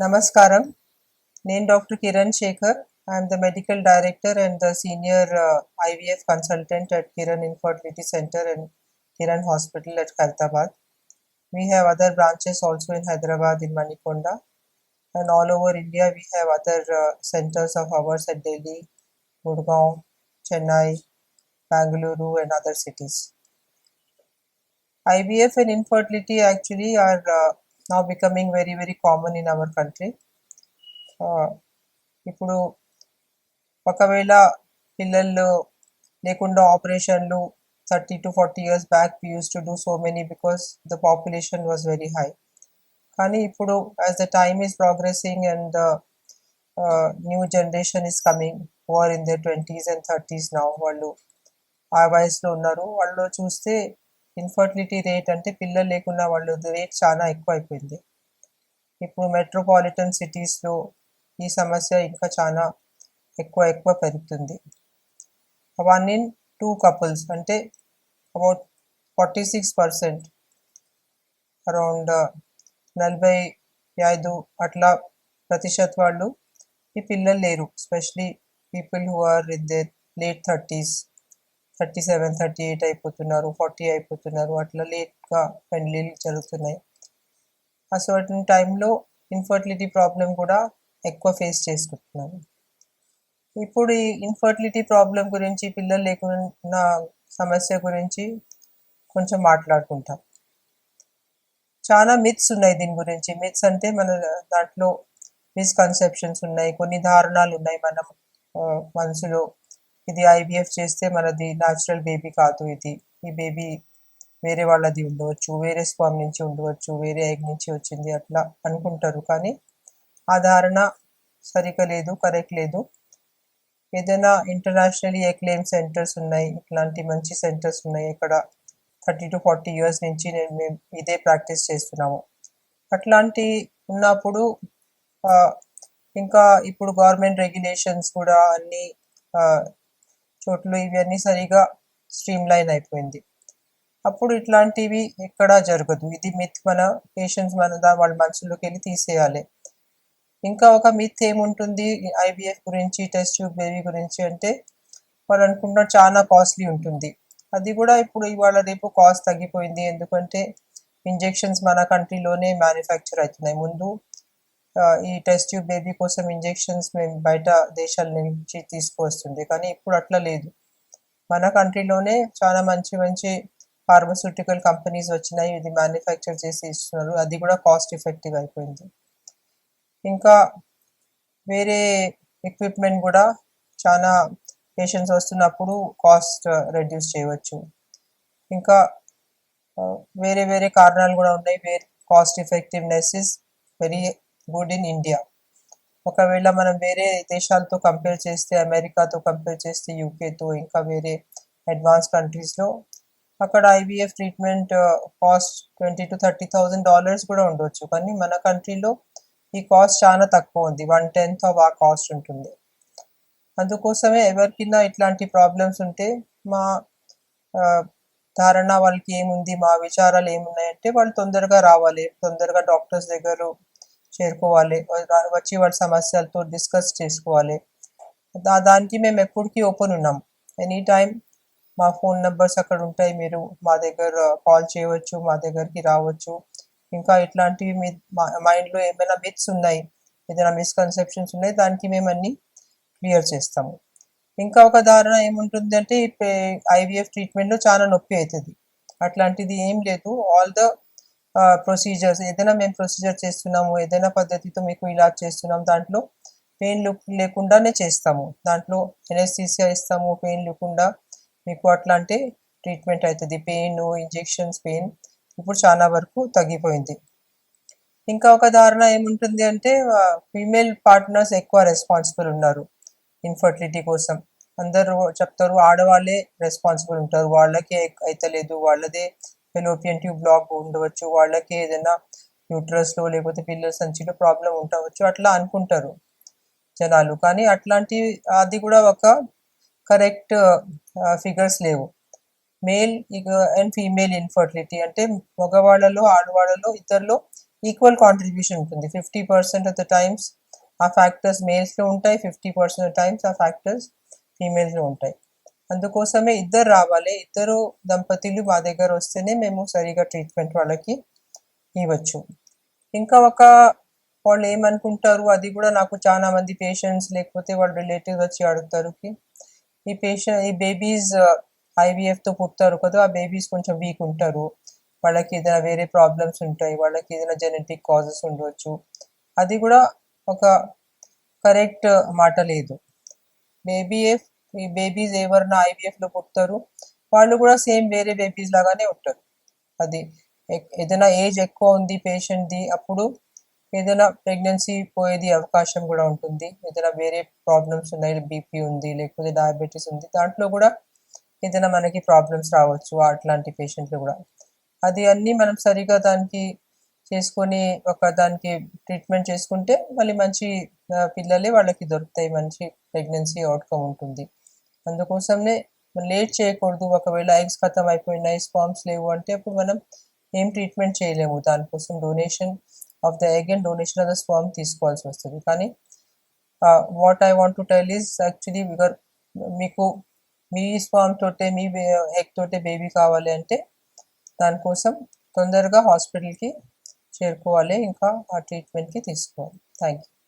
Namaskaram. Name Dr. Kiran Shekhar. I am the medical director and the senior uh, IVF consultant at Kiran Infertility Center and Kiran Hospital at Khartabad. We have other branches also in Hyderabad, in Manikonda, and all over India. We have other uh, centers of ours at Delhi, Gurgaon, Chennai, Bangalore, and other cities. IVF and infertility actually are uh, now becoming very very common in our country. ఇప్పుడు ఒకవేళ పిల్లలు లేకుండా ఆపరేషన్లు thirty to forty years back we use to do so many because the population was very high కానీ ఇప్పుడు as the time is progressing and the new generation is coming over in the twenties and thirties now వాళ్ళు ఆ వయసులో ఉన్నారు వాళ్ళు చూస్తే infertility rate అంటే పిల్లలు లేకున్న వాళ్ళు రేట్ చాలా ఎక్కువ అయిపోయింది ఇప్పుడు మెట్రోపాలిటన్ సిటీస్లో ఈ సమస్య ఇంకా చాలా ఎక్కువ ఎక్కువ పెరుగుతుంది. వన్ ఇన్ టూ కపుల్స్ అంటే about forty six percent around నలభై ఐదు అట్లా ప్రతిశత్ వాళ్ళు ఈ పిల్లలు లేరు specially people who are in their late thirties thirty seven thirty eight అయిపోతున్నారు ఫార్టీ అయిపోతున్నారు. అట్లా లేట్గా పెళ్ళిళ్ళు జరుగుతున్నాయి. అసలు టైంలో ఇన్ఫర్టిలిటీ ప్రాబ్లం కూడా ఎక్కువ ఫేస్ చేసుకుంటున్నారు. ఇప్పుడు ఈ ఇన్ఫర్టిలిటీ ప్రాబ్లం గురించి పిల్లలు లేకున్న సమస్య గురించి కొంచెం మాట్లాడుకుంటాం. చాలా మిత్స్ ఉన్నాయి దీని గురించి. మిత్స్ అంటే మన దాంట్లో మిస్కన్సెప్షన్స్ ఉన్నాయి కొన్ని ధారణాలు ఉన్నాయి మనం మనసులో. ఇది ఐవీఎఫ్ చేస్తే మనది న్యాచురల్ బేబీ కాదు ఇది. ఈ బేబీ వేరే వాళ్ళది ఉండవచ్చు వేరే స్పామ్ నుంచి ఉండవచ్చు వేరే ఎగ్ నుంచి వచ్చింది అట్లా అనుకుంటారు. కానీ ఆ ధారణ సరిగ్గా లేదు కరెక్ట్ లేదు. ఏదైనా ఇంటర్నేషనల్లీ ఎక్లెయిమ్ సెంటర్స్ ఉన్నాయి. ఇట్లాంటి మంచి సెంటర్స్ ఉన్నాయి. ఇక్కడ థర్టీ టు ఫార్టీ ఇయర్స్ నుంచి నేను మేము ఇదే ప్రాక్టీస్ చేస్తున్నాము. అట్లాంటి ఉన్నప్పుడు ఇంకా ఇప్పుడు గవర్నమెంట్ రెగ్యులేషన్స్ కూడా అన్నీ చోట్ల ఇవన్నీ సరిగా స్ట్రీమ్ లైన్ అయిపోయింది. అప్పుడు ఇట్లాంటివి ఎక్కడా జరగదు. ఇది మిత్ మన పేషెంట్స్ మన వాళ్ళ మనసులోకి వెళ్ళి తీసేయాలి. ఇంకా ఒక మిత్ ఏముంటుంది? ఐవీఎఫ్ గురించి టెస్ట్ ట్యూబ్ బేబీ గురించి అంటే వాళ్ళు అనుకున్న చాలా కాస్ట్లీ ఉంటుంది. అది కూడా ఇప్పుడు ఇవాళ రేపు కాస్ట్ తగ్గిపోయింది. ఎందుకంటే ఇంజెక్షన్స్ మన కంట్రీలోనే మ్యానుఫ్యాక్చర్ అవుతున్నాయి. ముందు ఈ టెస్ట్ ట్యూబ్ బేబీ కోసం ఇంజెక్షన్స్ మేము బయట దేశాల నుంచి తీసుకువస్తుండే కానీ ఇప్పుడు అట్లా లేదు. మన కంట్రీలోనే చాలా మంచి మంచి ఫార్మస్యూటికల్ కంపెనీస్ వచ్చినాయి. ఇది మ్యానుఫ్యాక్చర్ చేసి ఇస్తున్నారు. అది కూడా కాస్ట్ ఎఫెక్టివ్ అయిపోయింది. ఇంకా వేరే ఎక్విప్మెంట్ కూడా చాలా పేషెంట్స్ వస్తున్నప్పుడు కాస్ట్ రెడ్యూస్ చేయవచ్చు. ఇంకా వేరే వేరే కారణాలు కూడా ఉన్నాయి. వేరే cost effectiveness is very good in India ఒకవేళ మనం వేరే దేశాలతో కంపేర్ చేస్తే అమెరికాతో కంపేర్ చేస్తే యూకేతో ఇంకా వేరే అడ్వాన్స్ కంట్రీస్లో అక్కడ IVF treatment cost twenty to thirty thousand dollars కూడా ఉండొచ్చు. కానీ మన కంట్రీలో ఈ కాస్ట్ చాలా తక్కువ ఉంది. వన్ టెన్త్ ఆఫ్ ఆ కాస్ట్ ఉంటుంది. అందుకోసమే ఎవరికైనా ఇట్లాంటి ప్రాబ్లమ్స్ ఉంటే మా uh, ధారణ వాళ్ళకి ఏముంది మా విచారాలు ఏమున్నాయంటే వాళ్ళు తొందరగా రావాలి. తొందరగా డాక్టర్స్ దగ్గర చేరుకోవాలి. వచ్చే వచ్చి వాళ్ళ సమస్యలతో డిస్కస్ చేసుకోవాలి. దా దానికి మేము ఎప్పటికీ ఓపెన్ ఉన్నాం. ఎనీ టైం మా ఫోన్ నెంబర్స్ అక్కడ ఉంటాయి. మీరు మా దగ్గర uh, కాల్ చేయవచ్చు మా దగ్గరికి రావచ్చు. ఇంకా ఇట్లాంటివి మీ మైండ్లో ఏమైనా మిత్స్ ఉన్నాయి ఏదైనా మిస్కన్సెప్షన్స్ ఉన్నాయి దానికి మేము అన్ని క్లియర్ చేస్తాము. ఇంకా ఒక ధారణ ఏముంటుంది అంటే ఐవీఎఫ్ ట్రీట్మెంట్లో చాలా నొప్పి అవుతుంది అట్లాంటిది ఏం లేదు. ఆల్ ద ప్రొసీజర్స్ ఏదైనా మేము ప్రొసీజర్ చేస్తున్నాము ఏదైనా పద్ధతితో మీకు ఇలా చేస్తున్నాం దాంట్లో పెయిన్ లేకుండానే చేస్తాము. దాంట్లో ఎనెస్థీసియా ఇస్తాము పెయిన్ లేకుండా మీకు అట్లాంటి ట్రీట్మెంట్ అవుతుంది పెయిన్ ఇంజెక్షన్స్ పెయిన్ ఇప్పుడు చాలా వరకు తగ్గిపోయింది. ఇంకా ఒక ధారణ ఏముంటుంది అంటే ఫీమేల్ పార్ట్నర్స్ ఎక్కువ రెస్పాన్సిబుల్ ఉన్నారు ఇన్ఫర్టిలిటీ కోసం. అందరూ చెప్తారు ఆడవాళ్ళే రెస్పాన్సిబుల్ ఉంటారు. వాళ్ళకే అయితలేదు వాళ్ళదే ఫెలోపియన్ ట్యూబ్ బ్లాక్ ఉండవచ్చు వాళ్ళకి ఏదైనా యూట్రస్లో లో లేకపోతే పిల్లల సంచిలో ప్రాబ్లం ఉండవచ్చు అట్లా అనుకుంటారు జనాలు. కానీ అట్లాంటి అది కూడా ఒక కరెక్ట్ ఫిగర్స్ లేవు. మేల్ అండ్ ఫీమేల్ ఇన్ఫర్టిలిటీ అంటే మగవాళ్ళలో ఆడవాళ్ళలో ఇద్దరిలో ఈక్వల్ కాంట్రిబ్యూషన్ ఉంటుంది. Fifty percent of the times ఆ ఫ్యాక్టర్స్ మేల్స్లో ఉంటాయి ఫిఫ్టీ పర్సెంట్ ఆఫ్ టైమ్స్ ఆ ఫ్యాక్టర్స్ ఫీమేల్స్లో ఉంటాయి. అందుకోసమే ఇద్దరు రావాలి. ఇద్దరు దంపతులు మా దగ్గర వస్తేనే మేము సరిగా ట్రీట్మెంట్ వాళ్ళకి ఇవ్వచ్చు. ఇంకా ఒక వాళ్ళు ఏమనుకుంటారు? అది కూడా నాకు చాలా మంది పేషెంట్స్ లేకపోతే వాళ్ళ రిలేటివ్స్ వచ్చి అడుగుతారు ఈ పేషెంట్ ఈ బేబీస్ ఐవీఎఫ్తో పుడతారు కదా ఆ బేబీస్ కొంచెం వీక్ ఉంటారు. వాళ్ళకి ఏదైనా వేరే ప్రాబ్లమ్స్ ఉంటాయి. వాళ్ళకి ఏదైనా జెనెటిక్ కాజెస్ ఉండవచ్చు అది కూడా ఒక కరెక్ట్ మాట లేదు బేబీఎఫ్ ఈ బేబీస్ ఎవరైనా ఐవీఎఫ్లో పుడతారు వాళ్ళు కూడా సేమ్ వేరే బేబీస్ లాగానే ఉంటారు. అది ఏదైనా ఏజ్ ఎక్కువ ఉంది పేషెంట్ది అప్పుడు ఏదైనా ప్రెగ్నెన్సీ పోయేది అవకాశం కూడా ఉంటుంది. ఏదైనా వేరే ప్రాబ్లమ్స్ ఉన్నాయి బీపీ ఉంది లేకపోతే డయాబెటీస్ ఉంది దాంట్లో కూడా ఏదైనా మనకి ప్రాబ్లమ్స్ రావచ్చు అట్లాంటి పేషెంట్లు కూడా. అది అన్నీ మనం సరిగా దానికి చేసుకొని ఒక దానికి ట్రీట్మెంట్ చేసుకుంటే మళ్ళీ మంచి పిల్లలే వాళ్ళకి దొరుకుతాయి మంచి ప్రెగ్నెన్సీ అవుట్కమ్ ఉంటుంది. అందుకోసమే లేట్ చేయకూడదు. ఒకవేళ ఎగ్స్ ఖతం అయిపోయినాయి స్పామ్స్ లేవు అంటే అప్పుడు మనం ఏం ట్రీట్మెంట్ చేయలేము. దానికోసం donation of the egg and donation of the sperm తీసుకోవాల్సి వస్తుంది. కానీ what I want to tell is actually bigger మీకు మీ స్పామ్ తోటే మీ ఎగ్ తోటే బేబీ కావాలి అంటే దానికోసం తొందరగా హాస్పిటల్కి చేరుకోవాలి. ఇంకా ఆ ట్రీట్మెంట్కి తీసుకోవాలి. Thank you.